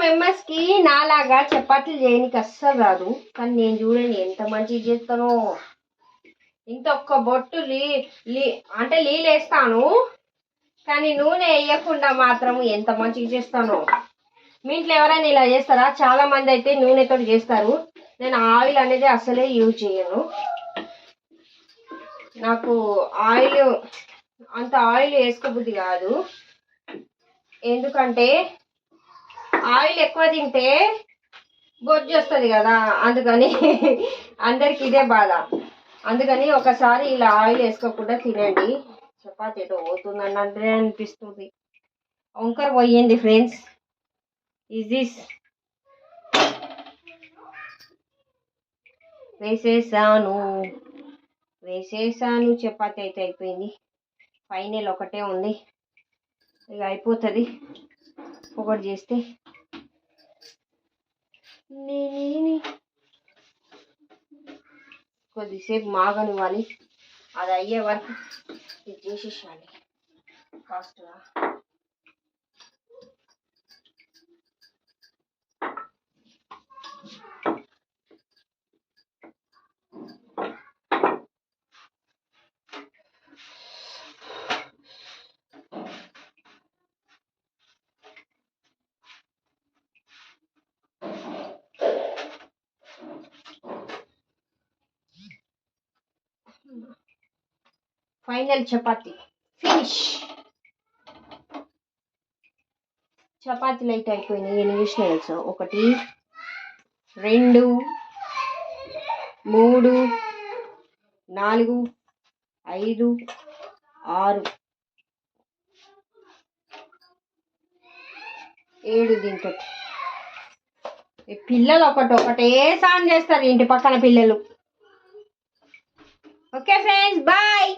మెంబర్స్కి నాలాగా చపాతీలు చేయనికి అస్సలు రాదు. కానీ నేను చూడండి ఎంత మంచిగా చేస్తానో. ఇంత ఒక్క బొట్టు లీ లీ అంటే లీలేస్తాను కానీ నూనె వేయకుండా మాత్రం ఎంత మంచిగా చేస్తానో. మీ ఇంట్లో ఎవరైనా ఇలా చేస్తారా? చాలా మంది అయితే నూనెతో చేస్తారు. నేను ఆయిల్ అనేది అసలే యూజ్ చేయను. నాకు ఆయిల్ అంత ఆయిల్ వేసుకోబుద్ది కాదు. ఎందుకంటే ఆయిల్ ఎక్కువ తింటే బొజ్జు వస్తుంది కదా అందుకని అందరికి ఇదే బాధ. అందుకని ఒకసారి ఇలా ఆయిల్ వేసుకోకుండా తినండి. చపాతి ఏదో పోతుందని అనిపిస్తుంది. వంకర పోయింది ఫ్రెండ్స్. ఈజ్ దిస్ వేసేసాను. వేసేసాను చపాతి అయితే అయిపోయింది. ఫైనల్ ఒకటే ఉంది. ఇక అయిపోతుంది. ఒకటి చేస్తే నేనేని కొద్దిసేపు మాగనివ్వాలి అది అయ్యే వరకు ఇది చేసేసాలి ఫాస్ట్గా ఫైనల్ చపాతి. ఫినిష్. చపాతీలు అయితే అయిపోయినాయి. ఎన్ని చూసినా తెలుసా? ఒకటి రెండు మూడు నాలుగు ఐదు ఆరు. ఏడు దీంతో పిల్లలు ఒకటి ఒకటే సాన్ చేస్తారు ఇంటి పక్కన పిల్లలు. Okay friends, bye.